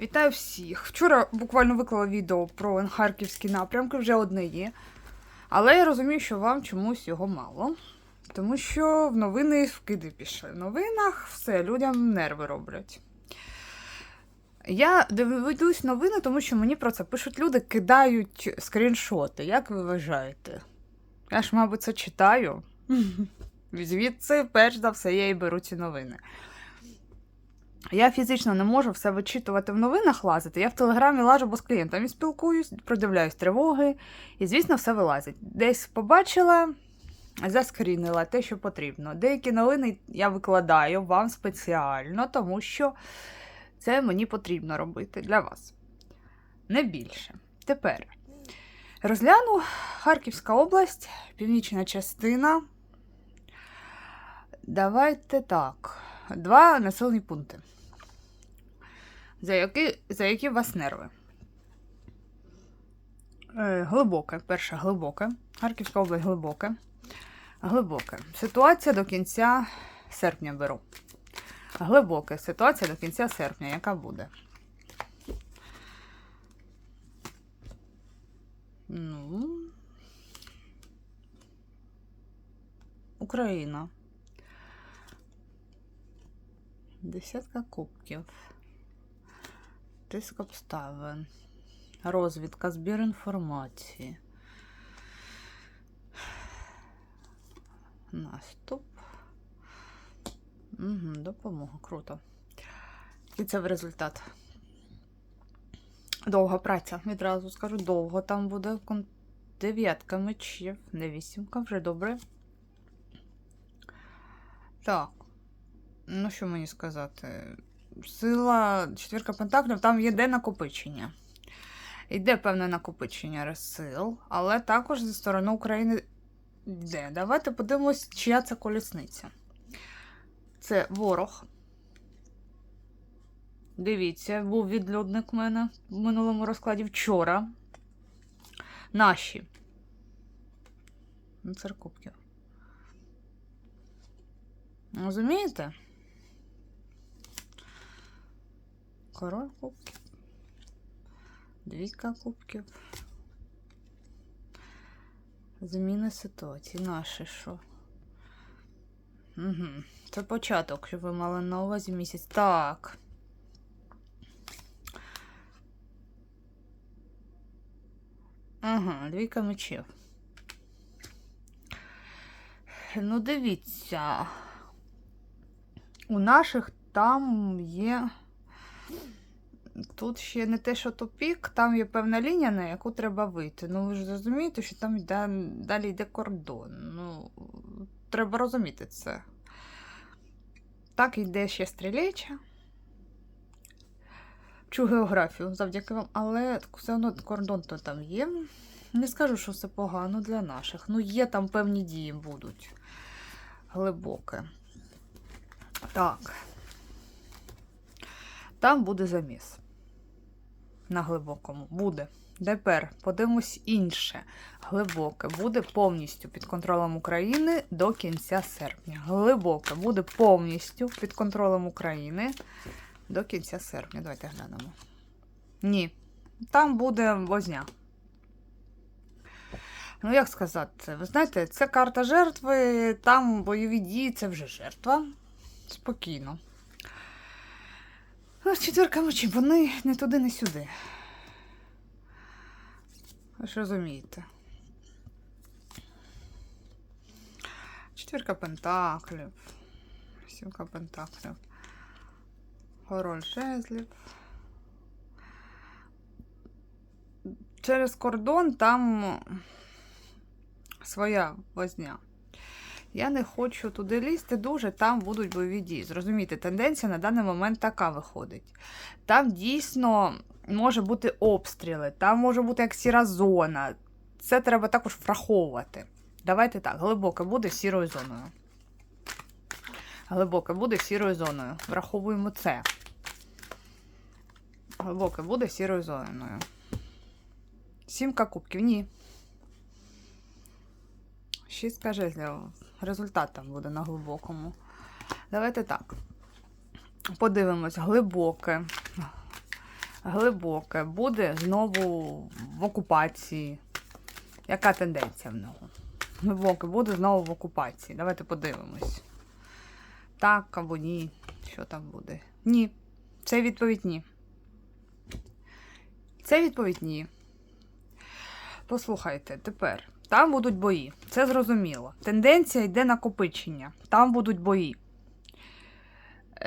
Вітаю всіх! Вчора буквально виклала відео про харківські напрямки, вже одне є. Але я розумію, що вам чомусь його мало. Тому що в новини вкиди пішли. В новинах все, людям нерви роблять. Я дивлюсь новини, тому що мені про це пишуть люди, кидають скріншоти. Як ви вважаєте? Я ж, мабуть, це читаю. Звідси, перш за все, я і беру ці новини. Я фізично не можу все вичитувати в новинах лазити. Я в телеграмі лажу, бо з клієнтами спілкуюсь, продивляюсь тривоги, і, звісно, все вилазить. Десь побачила, заскрінила те, що потрібно. Деякі новини я викладаю вам спеціально, тому що це мені потрібно робити для вас. Не більше. Тепер розгляну Харківська область, північна частина. Давайте так. Два населені пункти. За які, за які у вас нерви? Е, глибоке. Перше глибоке. Харківська область глибоке. Глибоке. Ситуація до кінця серпня беру. Глибоке. Ситуація до кінця серпня. Яка буде? Ну. Україна. Десятка кубків. Тиск обставин. Розвідка, збір інформації. Наступ. Угу, допомога. Круто. І це в результат. Довга праця. Відразу скажу, довго там буде дев'ятка мечів, не вісімка, вже добре. Так. Ну, що мені сказати? Сила четвірка пентаклів, там є де накопичення. Йде певне накопичення сил, але також зі сторони України йде. Давайте подивимось, чия це колісниця. Це ворог. Дивіться, був відлюдник в мене в минулому розкладі вчора. Наші. Цар. Розумієте? Король кубків. Двійка кубків. Зміни ситуації. Наші що? Угу. Це початок, що ви мали на увазі місяць. Так. Ага, двійка мечів. Ну, дивіться. У наших там є. Тут ще не те, що тупік, там є певна лінія, на яку треба вийти. Ну, ви ж розумієте, що там йде, далі йде кордон. Ну, треба розуміти це. Так, йде ще стрілеча. Вчу географію завдяки вам, але все одно кордон то там є. Не скажу, що все погано для наших. Ну, є там певні дії будуть. Глибоке. Так. Там буде заміс. На глибокому. Буде. Тепер подивимось інше. Глибоке буде повністю під контролем України до кінця серпня. Глибоке буде повністю під контролем України до кінця серпня. Давайте глянемо. Ні. Там буде возня. Ну, як сказати, ви знаєте, це карта жертви, там бойові дії, це вже жертва. Спокійно. Ось четверка мечів, вони не туди, не сюди. Ви ж розумієте. Четвірка пентаклів. Сімка пентаклів. Король жезлів. Через кордон там своя возня. Я не хочу туди лізти дуже, там будуть бойові дії. Зрозумійте, тенденція на даний момент така виходить. Там дійсно може бути обстріли, там може бути як сіра зона. Це треба також враховувати. Давайте так, глибоке буде сірою зоною. Глибоке буде сірою зоною. Враховуємо це. Глибоке буде сірою зоною. Сімка кубків, ні. Шістка жезлів. Результат там буде на глибокому. Давайте так. Подивимось, глибоке. глибоке, буде знову в окупації. Яка тенденція в нього? Глибоке буде знову в окупації. Давайте подивимось. Так або ні. Що там буде? Ні. Це відповідь ні. Це відповідь ні. Послухайте, тепер. Там будуть бої. Це зрозуміло. Тенденція йде накопичення. Там будуть бої.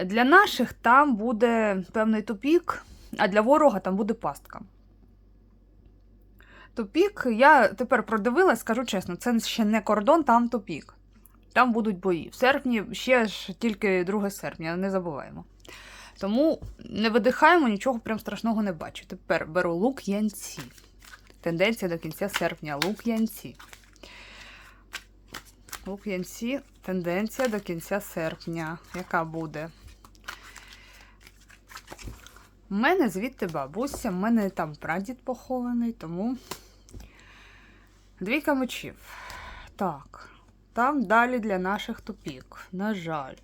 Для наших там буде певний тупік, а для ворога там буде пастка. Тупік, я тепер продивилась, скажу чесно, це ще не кордон, там тупік. Там будуть бої. В серпні ще ж тільки 2 серпня, не забуваємо. Тому не видихаємо, нічого прям страшного не бачу. Тепер беру лук янці. Тенденція до кінця серпня. Лук янці. Лук янці. Тенденція до кінця серпня. Яка буде? У мене звідти бабуся, в мене там прадід похований, тому. Двійка мечів. Так. Там далі для наших тупік. На жаль.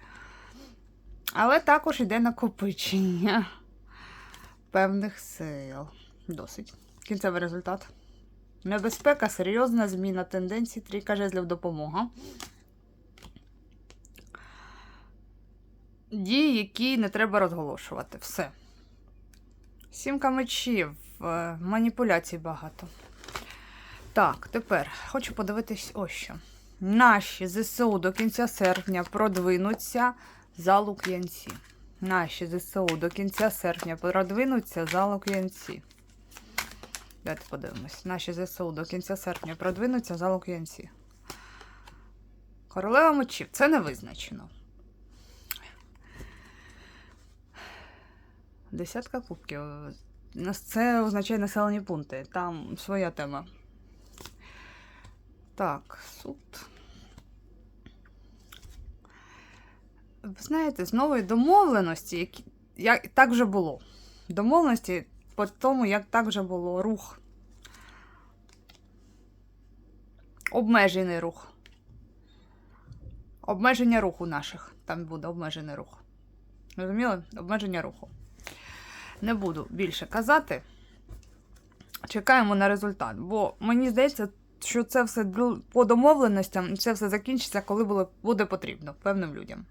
Але також йде накопичення певних сил. Досить. Кінцевий результат. Небезпека, серйозна зміна тенденцій, трійка жезлів допомога. Дії, які не треба розголошувати. Все. Сімка мечів. е, Маніпуляцій багато. Так, тепер хочу подивитись ось що. Наші ЗСУ до кінця серпня продвинуться за Лук'янці. Наші ЗСУ до кінця серпня продвинуться за Лук'янці. Давайте подивимось. Наші ЗСУ до кінця серпня продвинуться за Лук'янці. Королева мечів. Це не визначено. Десятка кубків. Це означає населені пункти. Там своя тема. Так, суд. Ви знаєте, з нової домовленості, які, як, так вже було. Домовленості по тому, як так вже було рух. Обмежений рух. Обмеження руху наших. Там буде обмежений рух. Розуміли? Обмеження руху. Не буду більше казати. Чекаємо на результат. Бо мені здається, що це все по домовленостям, це все закінчиться, коли буде потрібно певним людям.